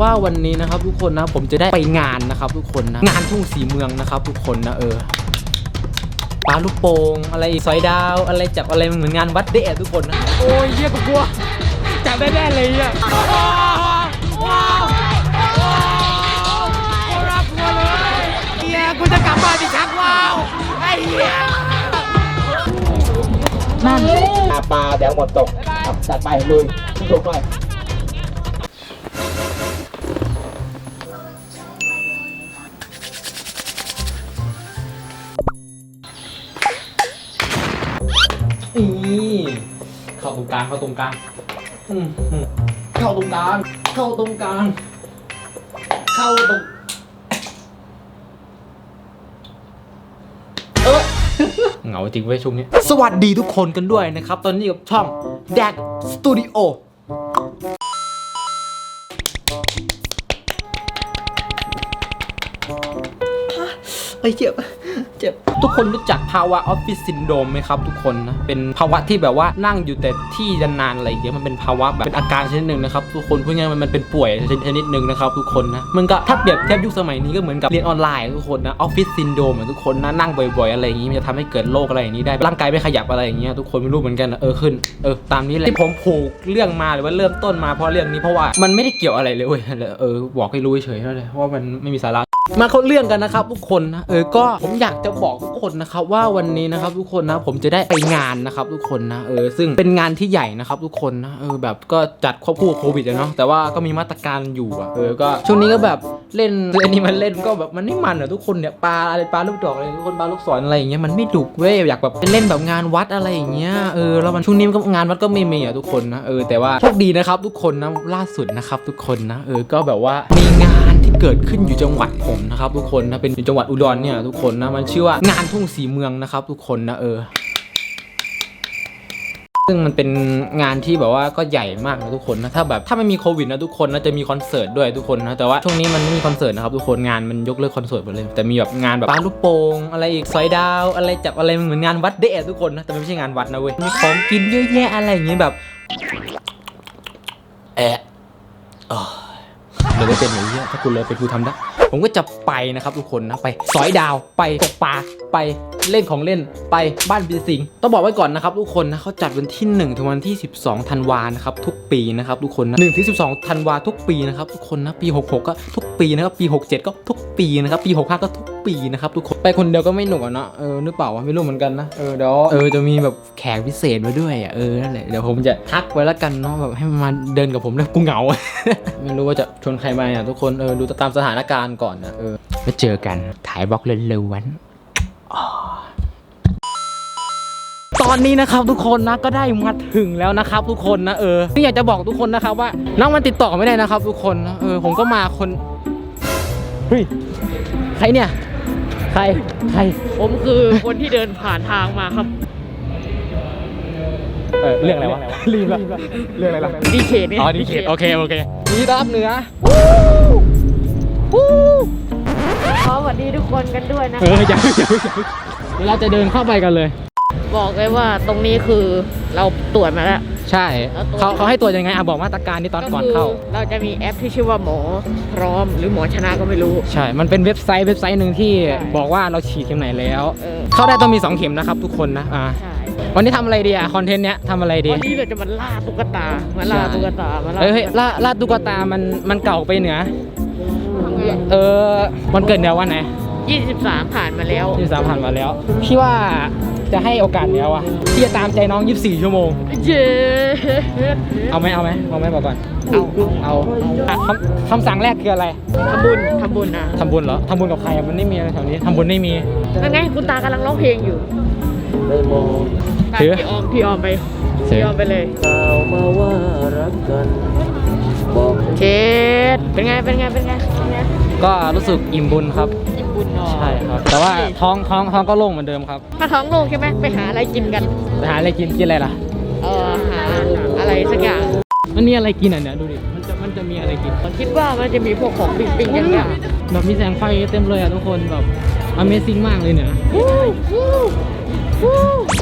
ว่าวันนี้นะครับทุกคนนะผมจะได้ไปงานนะครับ ทุกคนนะงานทุ่งสีเมืองนะครับ ทุกคนนะเออปลาลูกโป่งอะไรอีกสอยดาวอะไรจับอะไรเหมือนงานวัดเดะทุกคนนะโอ้ยเยี่ยกกลัวจับได้แน่เลยอะว้าวว้าวว้าวกูรักกลัวเลยเฮียกูจะกลับบ้านอีกครั้งว้าวไอ้เหี้ยนั่นปลาเดี๋ยวหมดตกจัดไปลุยถูกไป ตรงกลางเข้าตรงกลางอืมอืมเข้าตรงกลางเข้าตรงกลางเข้าตรงเออ เหงาจริงเว้ยช่วงนี้ สวัสดีทุกคนกันด้วยนะครับ ตอนนี้กับช่อง d a g Studio เอ้ยเจ็บเจ็บ ทุกคนรู้จักภาวะออฟฟิศซินโดรมไหมครับทุกคนนะเป็นภาวะที่แบบว่านั่งอยู่แต่ที่นานๆอะไรอย่างเงี้ยมันเป็นภาวะแบบเป็นอาการชนิดหนึ่งนะครับทุกคนพูดง่ายๆมันมันเป็นป่วยชนิดหนึ่งนะครับทุกคนนะมันก็ถ้าเปรียบเทียบยุคสมัยนี้ก็เหมือนกับเรียนออนไลน์ทุกคนนะออฟฟิศซินโดรมทุกคนนะนั่งบ่อยๆอะไรอย่างงี้มันจะทำให้เกิดโรคอะไรอย่างนี้ได้ร่างกายไม่ขยับอะไรอย่างเงี้ยทุกคนไม่รู้เหมือนกันนะเออขึ้นเออตามนี้เลยที่ผมผูกเรื่องมาหรือว่าเริ่มต้นมาเพราะเรื่องนี้เพราะว่ามันไม่ได้เกี่ยวอะไรเลยเว้ยเออบอกให้รู้เฉยๆเลยว่ามันไม่มีสาระ มาเข้าเรื่องกันนะครับทุกคนนะเออก็ผมอยากจะบอกทุกคนนะครับว่าวันนี้นะครับทุกคนนะผมจะได้ไปงานนะครับทุกคนนะเออซึ่งเป็นงานที่ใหญ่นะครับทุกคนนะเออแบบก็จัดควบคู่โควิดอะเนาะแต่ว่าก็มีมาตรการอยู่อะเออก็ช่วงนี้ก็แบบเล่นเล่นนี่มันเล่นก็แบบมันไม่มันอะทุกคนเนี่ยปลาอะไรปลาลูกดอกอะไรทุกคนปลาลูกศรอะไรอย่างเงี้ยมันไม่ดุเว้ยอยากแบบเล่นแบบงานวัดอะไรอย่างเงี้ยเออแล้วมันช่วงนี้มันก็งานวัดก็ไม่มีอะทุกคนนะเออแต่ว่าโชคดีนะครับทุกคนนะล่าสุดนะครับทุกคนนะเออก็แบบว่ามีงาน เกิดขึ้นอยู่จังหวัดผมนะครับทุกคนนะเป็นอยู่จังหวัดอุดรเนี่ยทุกคนนะมันชื่อว่างานทุ่งสีเมืองนะครับ ทุกคนนะเออซึ่งมันเป็นงานที่แบบว่าก็ใหญ่มากนะทุกคนนะถ้าแบบถ้าไม่มีโควิดนะทุกคนนะจะมีคอนเสิร์ตด้วยทุกคนนะแต่ว่าช่วงนี้มันไม่มีคอนเสิร์ตนะครับทุกคนงานมันยกเลิกคอนเสิร์ตหมดเลยแต่มีแบบงานแบบปาลูกโป่งอะไรอีกสอยดาว อะไรจับอะไรเหมือนงานวัดเดะทุกคนนะแต่ไม่ใช่งานวัดนะเว้ยมีของกินเยอะแยะอะไรอย่างเงี้ยแบบแอะอ๋อ เลยไม่เป็นอย่างนี้ยถ้าคุณเลยเป็นคุณทำได้ ผมก็จะไปนะครับทุกคนนะไปสอยดาวไปตกปลาไปเล่นของเล่นไปบ้านปีสิงต้องบอกไว้ก่อนนะครับทุกคนนะเขาจัดวันที่ 1 ถึงวันที่ 12ธันวานะครับทุกปีนะครับทุกคนนะ1ถึง12ธันวาทุกปีนะครับทุกคนนะปี 66 ก็ทุกปีนะครับปี 67 ก็ทุกปีนะครับปี 65 ก็ทุกปีนะครับทุกคนไปคนเดียวก็ไม่หนุกอะเนาะเออนึกเปล่าวะไม่รู้เหมือนกันนะเออเดี๋ยวเออจะมีแบบแขกพิเศษมาด้วยอะเออนั่นแหละเดี๋ยวผมจะทักไว้แล้วกันเนาะแบบให้มันมาเดินกับผมแล้วกูเหงา ไม่รู้ว่าจะชวนใครมาอะทุกคนเออดูตามสถานการณ์ก่อนนะเออไปเจอกันถ่ายบล็อกเร็วๆวันอ๋อตอนนี้นะครับทุกคนนะก็ได้มาถึงแล้วนะครับ ทุกคนนะเออที่อยากจะบอกทุกคนนะครับว่าน้องมันติดต่อไม่ได้นะครับ ทุกคนนะเออผมก็มาคนเฮ้ยใครเนี่ย ใครใครผมคือคนที่เดินผ่านทางมาครับเออเรื่องอะไรวะรีบละเรื่องอะไรล่ะดีเขตนี่อ๋อดีเขตโอเคโอเคนี่ต้อนรับเหนือ ขอสวัสดีทุกคนกันด้วยนะเอออย่าอย่าอย่าเดี๋ยวเราจะเดินเข้าไปกันเลย บอกเลยว่าตรงนี้คือเราตรวจมาแล้ว ใช่แล้วตัวเขาเขาให้ตรวจยังไงอะบอกมาตรการที่ตอนก่อนเข้า ก็คือเราจะมีแอปที่ชื่อว่าหมอพร้อมหรือหมอชนะก็ไม่รู้ ใช่ มันเป็นเว็บไซต์เว็บไซต์หนึ่งที่ใช่ บอกว่าเราฉีดเข็มไหนแล้ว เออเข้าได้ต้องมี 2 เข็มนะครับทุกคนนะอ่าใช่วันนี้ทำอะไรดีอะคอนเทนต์เนี้ยทำอะไรดีวันนี้เราจะมาล่าตุ๊กตามาล่าใช่ตุ๊กตามาล่าเอ้ยเฮ้ยล่าล่าตุ๊กตามันมันเก่าไปเหนือ เออวันเกิดเหนือวันไหนยี่สิบสามผ่านมาแล้วที่สามผ่านมาแล้ว พี่ว่าจะให้โอกาสเหนือวะพี่จะตามใจน้อง 24 ชั่วโมง เย้เอาไหมเอาไหมเอาไหมบอกก่อน เอาเอาอะคำคำสั่งแรกคืออะไรทำบุญทำบุญนะทำบุญเหรอทำบุญกับใครอะมันไม่มีอะไรแถวนี้ทำบุญไม่มี นั่นไงคุณตากำลังร้องเพลงอยู่ได้มองไปถือ พี่ออมพี่ออมไปถือพี่ออมไปเลยข่าวมาว่ารักกันบอก เชดเป็นไง เป็นไง เป็นไงเป็นไงก็รู้สึกอิ่มบุญครับ อิ่มบุญเนาะใช่ครับ แต่ว่าท้องท้องท้องก็โล่งเหมือนเดิมครับ ถ้าท้องโล่งใช่ไหมไปหาอะไรกินกัน ไปหาอะไรกินกินอะไรล่ะ เออหาอะไรสักอย่าง มันมีอะไรกินอะเนี่ยดูดิ มันจะมันจะมีอะไรกินคิดว่ามันจะมีพวกของปิ้งปิ้งๆอย่างเงี้ยแบบมีแสงไฟเต็มเลยอะทุกคนแบบ Amazing มากเลยเนี่ย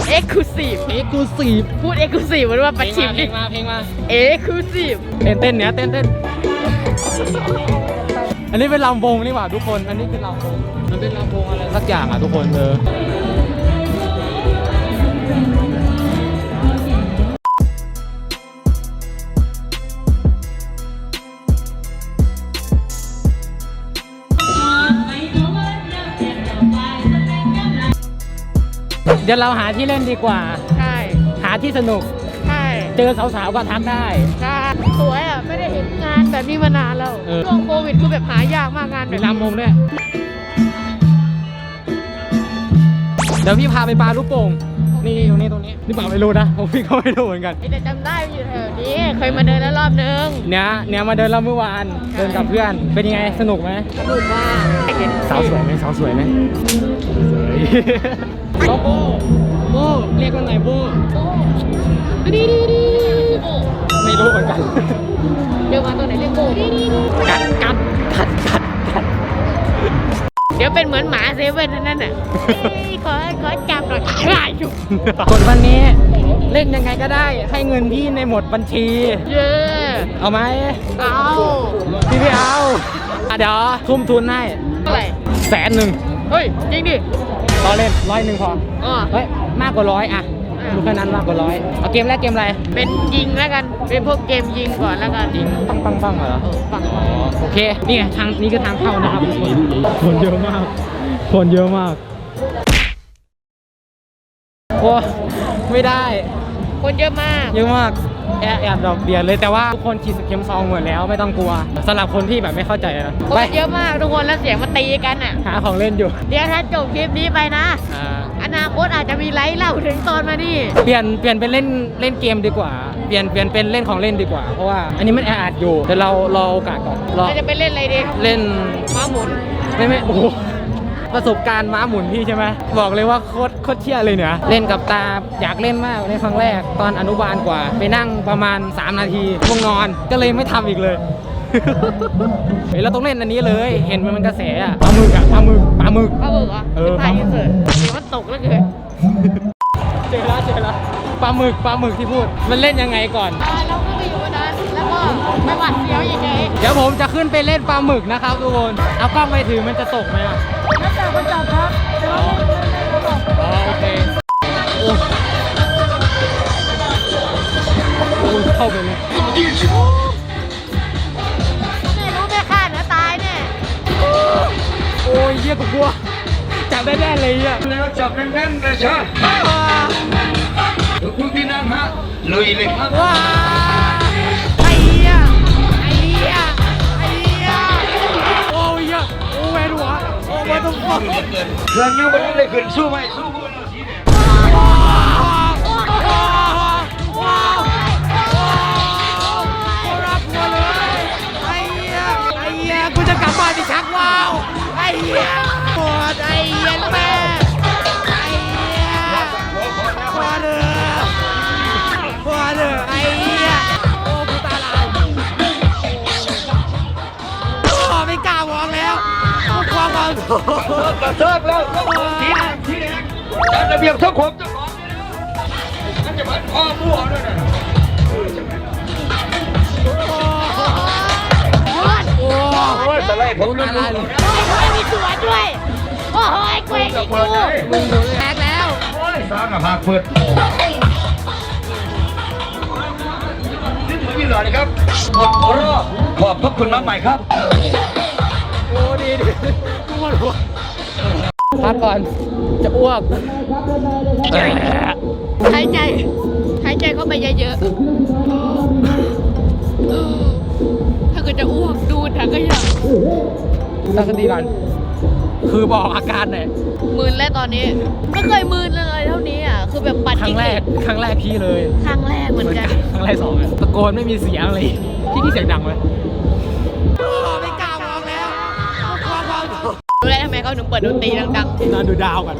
เอ็กซ์คลูซีฟ เอ็กซ์คลูซีฟพูดเอ็กซ์คลูซีฟมันว่าเพปัลดงชิมามเพลดิงมาเพลงมาเอ็กซ์คลูซีฟ เต้นเต้นเนี่ยเต้นเต้นอันนี้เป็นลำวงนี่หว่าทุกคน อันนี้คือลำวงมันเป็นลำวงอะไรสักอย่างอะทุกคนเออ เดี๋ยวเราหาที่เล่นดีกว่า ใช่หาที่สนุก ใช่เจอสาวๆก็ทักได้ ใช่สวยอะ ไม่ได้เห็นงานแบบนี้มานานแล้วเออ ช่วงโควิดคือแบบหายากมากงานแบมีบลำวงด้วยเดี๋ยวพี่พาไปปลาลูกโป่ง นี่ตรงนี้ตรงนี้นี่เปล่าไม่รู้นะผมพี่ก็ไม่รู้เหมือนกันแต่จำได้ว่าอยู่แถวนี้ เคยมาเดินแล้วรอบนึงเนี่ยเนี่ยมาเดินเราเมื่อวานเดินกับเพื่อน เป็นยังไงสนุกไหมสนุกมากเห็นสาวสวยไหมสาวสวยไหมสวยโบโบโบเรียกมันหน่อยโบดีดีดีโอ้ไม่รู้เหมือนกันเรียกมาตัวไหนเรียกโก้กัดกัดกัดกัดกัด เดี๋ยวเป็นเหมือนหมาเซเว่นนั่นน่ะเอ้ยขอขอจับหน่อยง่ายอยู่กดวันนี้เล่นยังไงก็ได้ให้เงินพี่ในหมดบัญชี เย้เอาไหมเอาพี่ไม่เอาอะเดี๋ยวทุ่มทุนให้เท่าไหร่แสนหนึ่งเฮ้ยจริงดิรอเล่นร้อยหนึ่งพออ๋อ เฮ้ยมากกว่าร้อยอะดูแค่นั้นมากกว่าร้อยเอาเกมแรกเกมอะไรเป็นยิงแล้วกัน เป็นพวกเกมยิงก่อนแล้วกันยิงปังปังปังเหรอเออฟังอ๋อโอเค นี่ไงทางนี้คือทางเข้านะครับทุกคน คนเยอะมาก คนเยอะมาก โอ้ไม่ได้ คนเยอะมาก เยอะมาก แอบแอบดอกเบียร์เลยแต่ว่าทุกคนฉีดสเข็มซองหมดแล้วไม่ต้องกลัวสำหรับคนที่แบบไม่เข้าใจนะคนไปเยอะมากทุกคนแล้วเสียงมาตีกันอะ หาของเล่นอยู่เดี๋ยวถ้าจบคลิปนี้ไปนะ อ่าอนาคตอาจจะมีไลฟ์เล่าถึงตอนมานี่เปลี่ยนเปลี่ยนเป็นเล่นเล่นเกมดีกว่า เปลี่ยนเปลี่ยนเป็นเล่นของเล่นดีกว่า เพราะว่าอันนี้มันแออัดอยู่เดี๋ยวเรารอโอกาสก่อนรอเราจะไปเล่นอะไรดีเล่น ม้าหมุน ไม่ไม่โอ้โหประสบการณ์ม้าหมุนพี่ใช่ไหมบอกเลยว่าโคตรโคตรเที่ยเลยเนี่ยเล่นกับตาอยากเล่นมากในครั้งแรกตอนอนุบาลกว่า ไปนั่งประมาณ 3 นาทีง่วงนอนก็เลยไม่ทำอีกเลยเฮ้ยเราต้องเล่นอันนี้เลย เห็นมันมันกระแสอะปลาหมึกอะปลาหมึกปลาหมึกเขาบอกว่าเออถ่ายอินเสิร์ตเดี๋ยวมันตกแล้วเกินเจอแล้วเจอแล้วปลาหมึกปลาหมึกที่พูด มันเล่นยังไงก่อนอ่าเรา ไปหวัดเสียวอีกไงเดี๋ยวผมจะขึ้นไปเล่นปลาหมึกนะครับทุกคน เอากล้องไปถือมันจะตกไหมอะแล้วแต่คนจับครับอ๋ออ๋อโอเคโอ้โอ้เข้าไปเลยไม่รู้ไม่คาดนะตายแน่โอ้ยเยี่ยกูกลัวจับได้แน่เลยอะแล้วจับแน่นๆเลยใช่ทุกที่นั่งฮะลุยเลยครับ เรื่องนี้วันนี้เลยขึ้นสู้ไหมสู้คุณสีแดงรับหัวเลยไอ้เหี้ยไอ้เหี้ยกูจะกลับบ้านไปชักว้าว ไอ้เหี้ยปวดไอ้เหี้ยแม่ามสูงกระเซิร์แล้วสีแดงสีแดงจัดระเบียบสังคมเจ้าของนั่นจะพันพ่อมั่วด้วยนะโอ้โอ้ยสไลด์ผมตาลายเลยโอ้ยมีตัวด้วย โอ้ยเกวงอีกกูมึงแตกแล้วโอ้ยสร้างกับภาคเปิดนี่เหมือนยี่หล่อเลยครับหมดรอบขอบพระคุณมากใหม่ครับ โอ้ดีดี ปวดหัวพักก่อนจะอ้วกหายใจหายใจเข้าไปเยอะๆเออถ้าเกิดจะอ้วกดูดถังขยะตั้งสติก่อนคือบอกอาการหน่อยมืนแล้วตอนนี้ไม่เคยมืนเลยเท่านี้อะคือแบบปัดครั้งแรกครั้งแรกพี่เลยครั้งแรกเหมือนกันครั้งแรกสองอะตะโกนไม่มีเสียงเลยพี่ที่เสียงดังไหมไม่กล้า มเขาถึงเปิดดนตรีดังนอนดูดาวกัน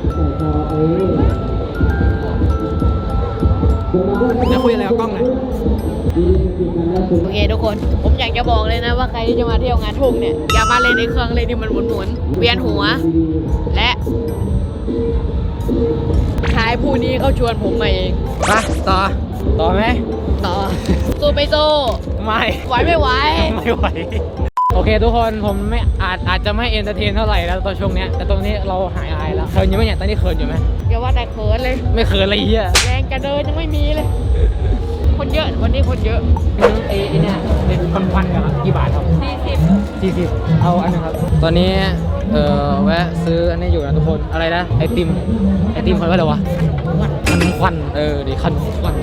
จะคุยอะไรกับกล้องหน่อยๆ โอเคทุกคน ผมอยากจะบอกเลยนะว่าใครที่จะมาเที่ยวงานทุ่งเนี่ย อย่ามาเล่นในเครื่องเลยที่มันหมุนๆเวียนหัว และชายผู้นี้เขาชวนผมมาเองมาต่อ ต่อไหมต่อ สู้ไปสู้ ไม่ ไหวไม่ไหว ไม่ไหว โอเคทุกคนผมไม่อาจอาจจะไม่เอนเตอร์เทนเท่าไหร่แล้วตอนช่วงเนี้ยแต่ตรงนี้เราหายอายแล้วเคินอยู่ไหมเนี่ยตอนนี้เคินอยู่ไหมอย่าว่าแต่เขินเลย ไม่เคินอะไรเหี้ยแรงจะเดินยังไม่มีเลย คนเยอะวันนี้คนเยอะไอ้ไอ้เนี่ยเป็นพันๆกันละกี่บาทครับ40สี่สิบเอาอันนึงครับ ตอนนี้ เอ่อแวะซื้ออันนี้อยู่นะทุกคน อะไรนะ ไอติม ไอติมเขาเรียกอะไรวะขนมควัน เออดีขนมควัน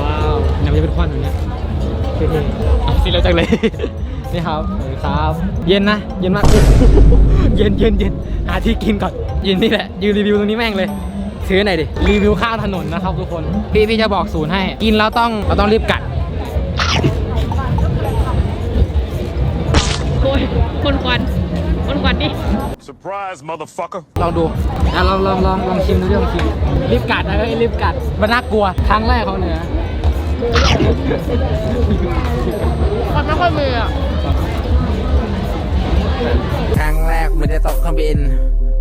ว้าวเนี่ยมันจะเป็นควันอย่างเงี้ยเท่ๆเอาสิเราจังเลย นี่ครับเออครับ เย็นนะ เย็นมาก เย็นเย็นเย็นหาที่กินก่อนเย็นนี่แหละ ยืนรีวิวตรงนี้แม่งเลย ซื้อหน่อยดิ รีวิวข้างถนนนะครับทุกคน พี่พี่จะบอกศูนย์ให้ กินแล้วต้องเราต้องรีบกัดโอ้ยคนควันคนควันดิ Surprise, motherfucker. ลองดูอะลองลองลองลองชิมดูดิลองชิมรีบกัดนะเฮ้ยรีบกัดมันน่ากลัวครั้งแรกของเหนือ คนไม่ค่อยมีอะครั้งแรกมันจะตกเครื่องบิน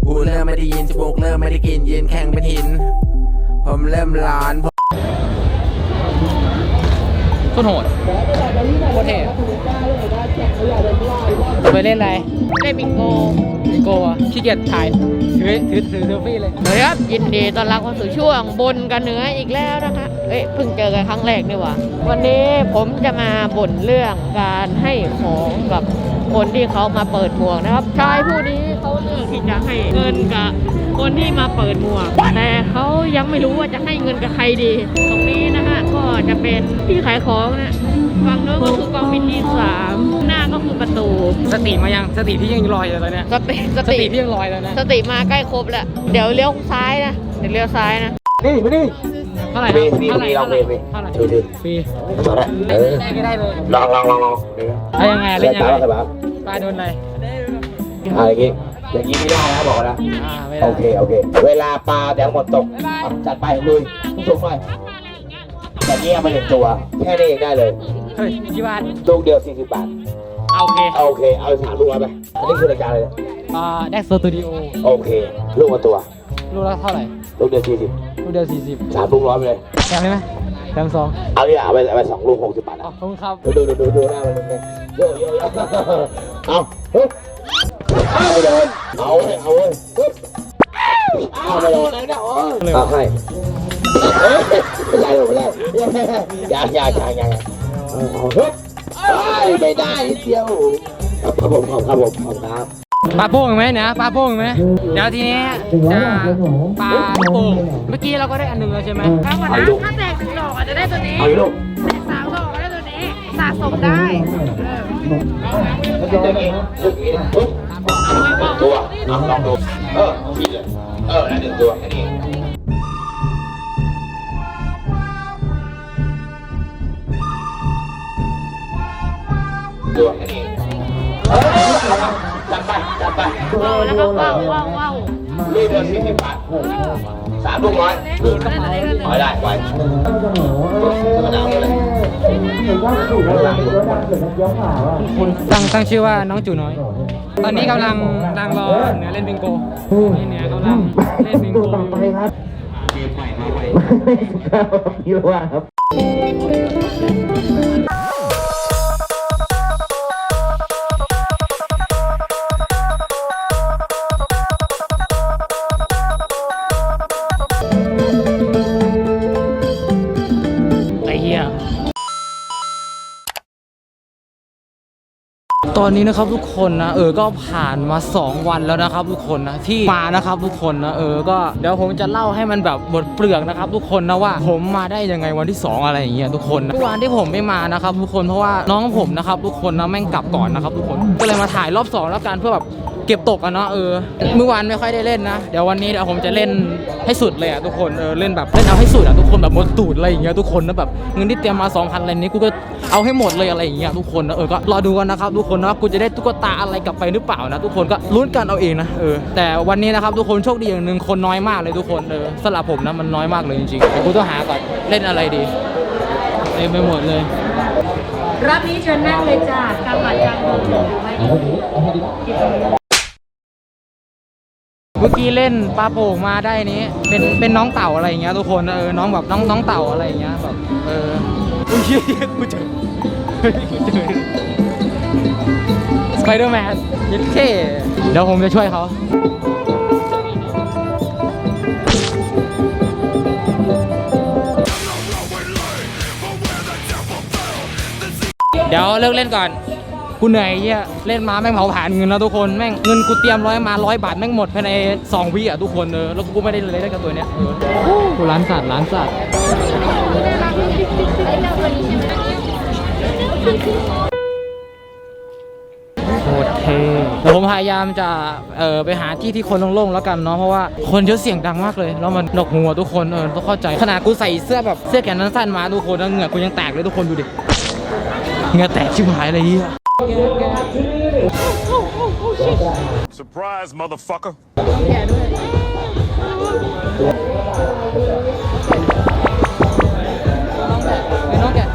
หูเริ่มไม่ได้ยินจมูกเริ่มไม่ได้กลินยืนแข็งเป็นหิน ผมเริ่มร้อนโคตรโหดโคตรเท่อะไปเล่นอะไร เล่นบิงโกบิงโกะขี้เกียจถ่าย ถือถือถือเซลฟี่เลย สวัสดีครับ ยินดีต้อนรับเข้าสู่ช่วงบนกันเหนืออีกแล้วนะคะ เอ้ยเพิ่งเจอกันครั้งแรกนี่หว่าวันนี้ผมจะมาบ่นเรื่องการให้ของกับคนที่เขามาเปิดหมวกนะครับชายผู้นี้เขาเลือกที่จะให้เงินกับคนที่มาเปิดหมวก แต่เขายังไม่รู้ว่าจะให้เงินกับใครดี ตรงนี้นะฮะก็จะเป็นที่ขายของนะฝั่งโน้นก็คือกองบินที่สามหน้าก็คือประตู สติมายังสติพี่ยังลอยอยู่ตอนเนี้ยสติสสติติพี่ยังลอยแล้วนะสติมาใกล้ครบแล้วเดี๋ยวเลี้ยวซ้ายนะเดี๋ยวเลี้ยวซ้ายนะนี่มานี่เท่าไหร่ครับฟรีเท่าไหร่ฟรีลองเท่าไหร่ฟรีเท่าไหร่ดูดิฟรีมาละเออได้ก็ได้เลยลองลองลองลองเอายังไงเล่นยังไงสบายปลาโดนอะไรอ่าอย่างงี้อย่างงี้ไม่ได้นะบอกนะอ่าไม่ได้โอเคโอเค เวลาปลาแตงหมดตกอะจัดไปลุยสูงหน่อยอย่างนี้เอามาหนึ่งตัว แค่นี้เองได้เลยเฮ้ยกี่บาทลูกเดียว40บาท เอาโอเคเอาโอเค เอาสามลูกเอาไป อันนี้คือรายการเลยอ่าแดกสตูดิโอโอเค ลูกมาตัวลูกละเท่าไหร่ ลูกเดียว ลูกเดียวสี่สิบ40สามลูกร้อยไปเลยแถมได้ไหมแถมสองเอาเนี่ยเอาไปเอาไปสองลูก60บาทอ๋อนะขอบคุณครับดูดูดูดูดูหน้ามันเลยโยโยโยเอาเฮ้ยเอาไปโดนเอาเว้ยเอาเว้ยปึ๊บเอาไปโดนเลยนะโอ้ยเอาให้เอ้ยไม่ได้หรอกไม่ได้อย่าอย่าอย่าอย่าเอาเอาเฮ้ยเอ้ยไม่ได้นิดเดียวครับผมครับผมครับครับ ปลาโป้งอีกไหมเนี่ยปลาโป้งอีกไหมเดี๋ยวทีนี้จะปลาโป่งเมื่อกี้เราก็ได้อันหนึ่งแล้วใช่ไหมครับก่อนนะถ้าแตกหนึ่งดอกอาจจะได้ตัวนี้เอาลูกแตกสามดอกก็ได้ตัวนี้สะสมได้มันจะอย่างนี้อย่างนี้ปึ๊บตัวเอาลองดูเออทีเลยเออแล้วหนึ่งตัวแค่นี้ ว้าวแล้วก็ว้าวว้าวว้าวลูกเดียวสี่สิบบาทสามลูกร้อยร้อยได้ไว้ธรรมดาวเลยตั้งตั้งชื่อว่าน้องจูน้อย ตอนนี้กำลังกำลังรอเหนือเล่นบิงโกนี่เหนือกำลังเล่นบิงโกอยู่มาไอ้เตอนนี้นะครับทุกคนนะเออก็ผ่านมา 2 วันแล้วนะครับ ทุกคนนะที่มานะครับทุกคนนะเออก็เดี๋ยวผมจะเล่าให้มันแบบหมดเปลือกนะครับทุกคนนะว่าผมมาได้ยังไงวันที่ 2 อะไรอย่างเงี้ยทุกคนนะเมื่อวานที่ผมไม่มานะครับทุกคนเพราะว่าน้องผมนะครับทุกคนนะแม่งกลับก่อนนะครับทุกคนก็เลยมาถ่ายรอบสองแล้วกันเพื่อแบบ เก็บตกอะเนาะเออเมื่อวานไม่ค่อยได้เล่นนะ เดี๋ยววันนี้เดี๋ยวผมจะเล่นให้สุดเลยอะทุกคนเออเล่นแบบเล่นเอาให้สุดอะทุกคนแบบหมดตูดอะไรอย่างเงี้ยทุกคนนะแบบเงินที่เตรียมมา2,000อะไรนี้กูก็เอาให้หมดเลยอะไรอย่างเงี้ยทุกคนนะเออก็รอดูกันนะครับทุกคนนะว่ากูจะได้ตุ๊กตาอะไรกลับไปหรือเปล่านะ ทุกคนก็ลุ้นกันเอาเองนะเออแต่วันนี้นะครับทุกคนโชคดีอย่างหนึ่งคนน้อยมากเลยทุกคนเออสำหรับผมนะมันน้อยมากเลยจริงๆกูต้องหาก่อนเล่นอะไรดีเต็มไปหมดเลยรับนี้เชิญนั่งเลยจ้ากำบัตรกลางเมืองไว้ เมื่อกี้เล่นปลาโป่งมาได้นี้ เป็นเป็นน้องเต่าอะไรอย่างเงี้ยทุกคนเออน้องแบบน้องน้องเต่าอะไรอย่างเงี้ยแบบเอออุ้ยเหี้ยกูเจอกูเจอสไปเดอร์แมนยิดเท่เดี๋ยวผมจะช่วยเขาเดี๋ยวเลิกเล่นก่อน กูเหนื่อยเฮียเล่นมาแม่งเผาผ่านเงินแล้วทุกคนแม่งเงินกูเตรียมร้อยมาร้อยบาทแม่งหมดภายในสองวิอะทุกคนเออแล้วกูไม่ได้เลยได้กับตัวเนี้ยเออกูร้านสัตว์ร้านสัตว์โคตรเท่เดี๋ยวผมพยายามจะเออไปหาที่ที่คนโล่งๆแล้วกันเนาะเพราะว่าคนเยอะเสียงดังมากเลยแล้วมันหนกหูอะทุกคนเออต้องเข้าใจขนาดกูใส่เสื้อแบบเสื้อแขนสั้นๆมาทุกคนแล้วเหงื่อกูยังแตกเลยทุกคนดูดิเหงื่อแตกชิบหายเลยเฮีย Surprise, motherfucker. ไอ้น้องแกะ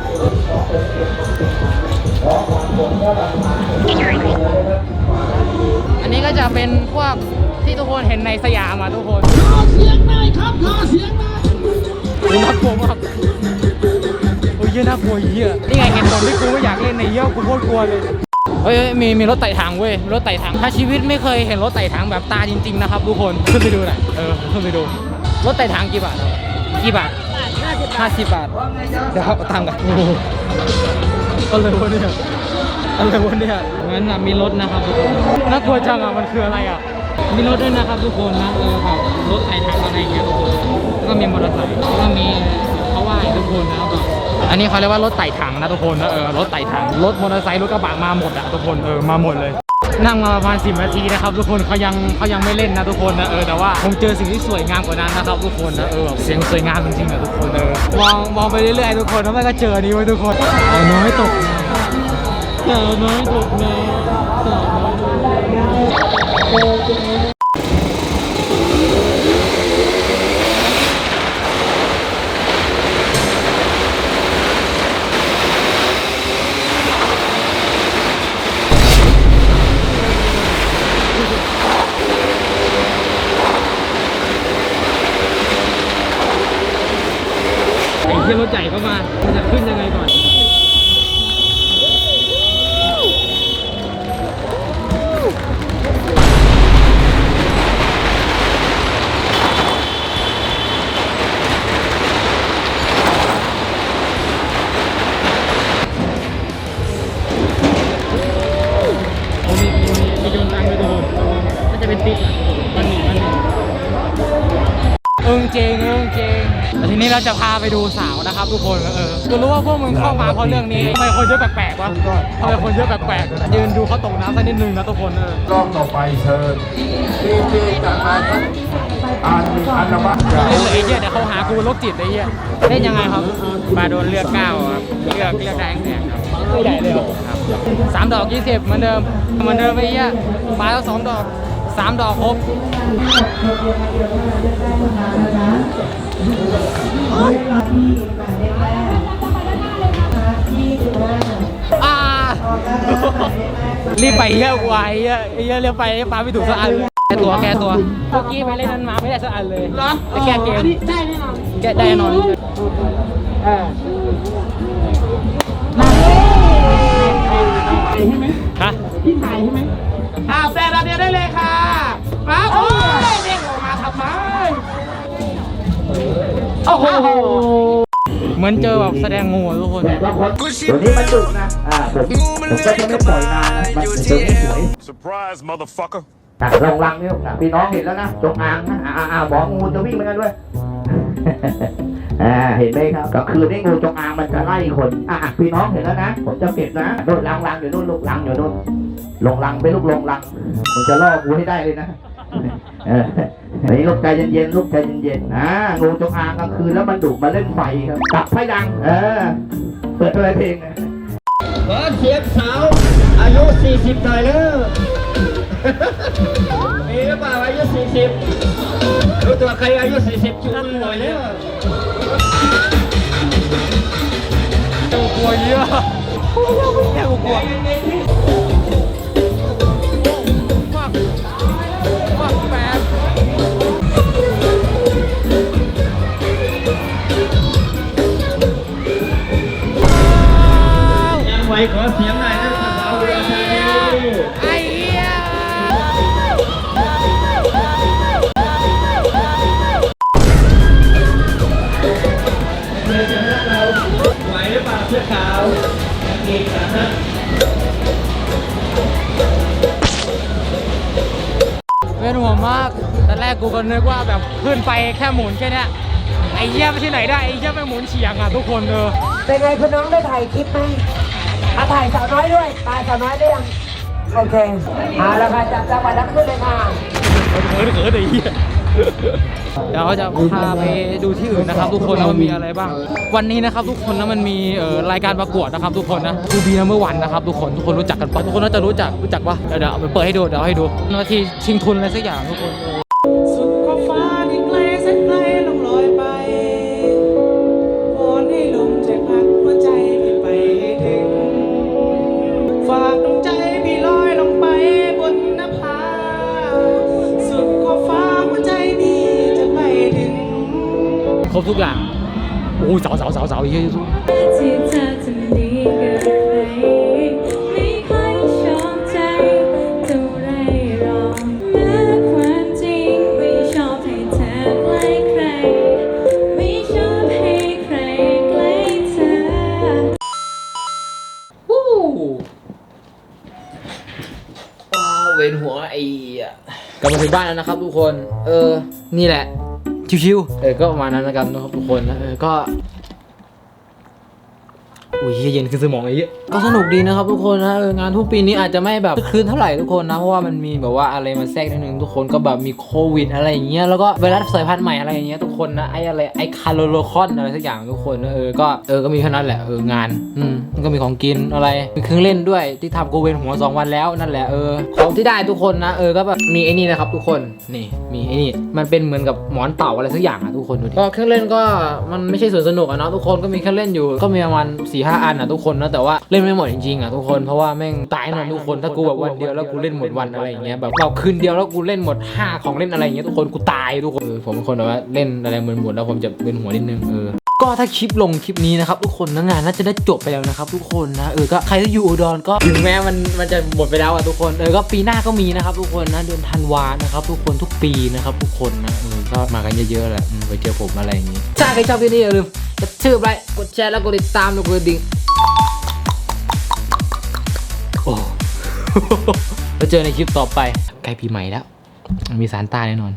อันนี้ก็จะเป็นพวกที่ทุกคนเห็นในสยามอะทุกคนขอเสียงหน่อยครับขอเสียงหน่อยโอ้น่ากลัวมากโอ้ยเหี้ ยน่ากลัวเหี้ยนี่ไงเห็นผลที่กูไม่อยากเล่นในเหี้ยกูโคตรกลัวเลยเฮ้ยเฮ้ยมีมีรถไต่ถังเว้ยรถไต่ถังถ้าชีวิตไม่เคยเห็นรถไต่ถังแบบตาจริงๆนะครับทุกคนขึ้นไปดูหน่อยเออขึ้นไปดูรถไต่ถังกี่บาทครับกี่บาทห้าสิบบาทเดี๋ยวเอาตังค์กันโอ้โหอะไรวะเนี่ยอะไรวะเนี่ยงั้นน่ะมีรถนะครับทุกคนน่ากลัวจังอะมันคืออะไรอะมีรถด้วยนะครับทุกคนนะเออแบบรถไต่ถังอะไรอย่างเงี้ยทุกคนแล้วก็มีมอเตอร์ไซค์แล้วก็มีเขาว่าให้ทุกคนนะแบบ อันนี้เขาเรียกว่ารถไต่ถังนะทุกคนนะเออรถไต่ถังรถมอเตอร์ไซค์รถกระบะมาหมดอะทุกคนเออมาหมดเลย นั่งมาประมาณ10นาทีนะครับทุกคนเขายังเขายังไม่เล่นนะทุกคนนะเออแต่ว่าผมเจอสิ่งที่สวยงามกว่านั้นนะครับทุกคนนะเออแบบเสียงสวยงามจริงๆนะทุกคนเออมองมองไปเรื่อยๆทุกคนแล้วมันก็เจอนี้ไว้ทุกคนสาน้อยตกน้ำสาน้อยตกน้ำสาน้อยตกน้ำ ไอ้เที่รถใหญ่เข้ามาจะขึ้นยังไงก่อนาจะพาไปดูสาวนะครับทุกคนเออกูรู้ว่าพวกมึงเข้ามาเพราะเรื่องนี้ทำไมคนเยอะแปลกๆวะทำไมคนเยอะแปลกๆยืนดูเขาตกน้ำสักนิดนึงนะทุกคนเออรอบต่อไปเชิญที่ที่จะมาสักอ่านหนึ่งอันละวะเล่นเลยไอ้เหี้ยเดี๋ยวเขาหากูเป็นโรคจิตไอ้เหี้ยเล่นยังไงครับมาโดนเลือกเก้าครับเลือกเลือกได้แข่งครับไม่ใหญ่เลยครับสามดอกยี่สิบเหมือนเดิมเหมือนเดิมไอ้เหี้ยปลาแล้วสองดอก สามดอกครบอ่ารีบไปเยอะกว่าไอ้เหี้ยไอ้เหี้ยเรียกไปปลาไม่ถูกสักอันแก้ตัวแก้ตัวเมื่อกี้ไปเล่นนั้นมาไม่ได้สักอันเลยเหรอไปแก้เกมได้แน่นอนแก้ได้แน่นอนเออฮะ อ้าวแฟนเราเดียวได้เลยค่ะมาโอ้ยเรียกออกมาทำไมโอ้โหเหมือนเจอแบบแสดงงูอะทุกคนเดี๋ยวนี้มันดุนะอ่าผมผมก็จะไม่ปล่อยนานนะมันมันจะไม่สวย Surprise, motherfucker. อะลงรังนี่ลูกนะพี่น้องเห็นแล้วนะจงอางนะอ่าอ่าบอกงูจะวิ่งเหมือนกันด้วย อ่าเห็นไหมครับก็คือได้งูจงอางมันจะไล่คนอะพี่น้องเห็นแล้วนะผมจะเก็บนะโน่นรังรังอยู่นู่นลูกรังอยู่นู่นลงรังไปลูกลงรังผมจะล่องูให้ได้เลยนะเออนี่ลูกใจเย็นๆลูกใจเย็นๆอ่างูจงอางกลางคืนแล้วมันดุมาเล่นไฟครับดับไฟดังเออเปิดอะไรเพลงขอเสียงสาวอายุ 40หน่อยเด้อมีหรือเปล่าอายุ 40รู้ตัวใครอายุ 40จุดหน่อยเด้อ กูกลัวเยอะกูกลัวไม่แค่กูกลัว นหัวมากตอนแรกกูก็นึกว่าแบบขึ้นไปแค่หมุนแค่เนี้ยไอ้เหี้ยไปที่ไหนได้ไอ้เหี้ยไปหมุนเฉียงอะทุกคนเออเป็นไงคุณน้องได้ถ่ายคลิปไหมมาถ่ายสาวน้อยด้วยถ่ายสาวน้อยได้ยังโอเคเอาละค่ะจับจังหวะนักขึ้นเลยค่ะเขินเขินไอ้เหี้ย เดี๋ยวเราจะพาไปดูที่อื่นนะครับ ทุกคนแล้วมันมีอะไรบ้าง วันนี้นะครับทุกคนนะมันมีเอ่อรายการประกวดนะครับ ทุกคนนะคูบีนัมเบอร์วันนะครับทุกคนทุกคนรู้จักกันปะทุกคนน่าจะรู้จักรู้จักปะเดี๋ยวเดี๋ยวเอาไปเปิดให้ดูเดี๋ยวให้ดูนาทีชิงทุนอะไรสักอย่างทุกคน ครบทุกอย่างโอ้ยเสาเสาเสาเสาเยอะที่เธอทำดีเกินไปไม่ค่อยชอบใจเท่าไรหรอกแม้ความจริงไม่ชอบให้เธอใกล้ใครไม่ชอบให้ใครใกล้เธอวู้ว้าวเวนหัวไอ้อะกลับมาถึงบ้านแล้วนะครับทุกคน เออ นี่แหละ ชิวๆเออก็ประมาณนั้นนะครับทุกคนนะเออก็ อุ้ยเย็นขึ้นสมองไอ้เหี้ยก็สนุกดีนะครับทุกคนนะเอองานทุกปีนี้อาจจะไม่แบบคืนเท่าไหร่ทุกคนนะเพราะว่ามันมีแบบว่าอะไรมาแทรกนิดนึงทุกคนก็แบบมีโควิดอะไรอย่างเงี้ยแล้วก็ไวรัสสายพันธุ์ใหม่อะไรอย่างเงี้ยทุกคนนะไอ้อะไรไอ้คาร์โลคอนอะไรสักอย่างทุกคนนะเออก็เออก็มีแค่นั้นแหละเอองานอืมมันก็มีของกินอะไรมีเครื่องเล่นด้วยที่ทำโกเวนหัวสองวันแล้วนั่นแหละเออของที่ได้ทุกคนนะเออก็แบบมีไอ้นี่นะครับทุกคนนี่มีไอ้นี่มันเป็นเหมือนกับหมอนเต่าอะไรสักอย่างอะทุกคนดูดิก็เครื่องเล่นก็มันไม่ใช่สวนสนุกอะเนาะทุกคนก็มีเครื่องเล่นอยู่ก็มีประมาณสี่ห้าอันอะทุกคนนะแต่ว่าเล่นไม่หมดจริงๆอะทุกคนเพราะว่าแม่งตายนอนทุกคนถ้ากูแบบวันเดียวแล้วกูเล่นหมดวันอะไรอย่างเงี้ยแบบเราคืนเดียวแล้วกูเล่นหมดห้าของเล่นอะไรอย่างเงี้ยทุกคนกูตายทุกคนผมเป็นคนแบบว่าเล่นอะไรหมดหมดแล้วผมจะเป็นหัวนิดนึงเออ ก็ถ้าคลิปลงคลิปนี้นะครับทุกคนนะงานน่าจะได้จบไปแล้วนะครับทุกคนนะเออก็ใครที่อยู่อุดรก็ถึงแม้มันมันจะหมดไปแล้วอะทุกคนเออก็ปีหน้าก็มีนะครับทุกคนนะเดือนธันวานะครับทุกคนทุกปีนะครับทุกคนนะเออก็มากันเยอะๆแหละอืมไปเจอผมอะไรอย่างงี้ถ้าใครชอบคลิปนี้อย่าลืมกดชื่อไลค์กดแชร์แล้วกดติดตามแล้วกดกระดิ่งโอ้ แล้วเจอในคลิปต่อไปใกล้ปีใหม่แล้ว มีสารตาแน่นอน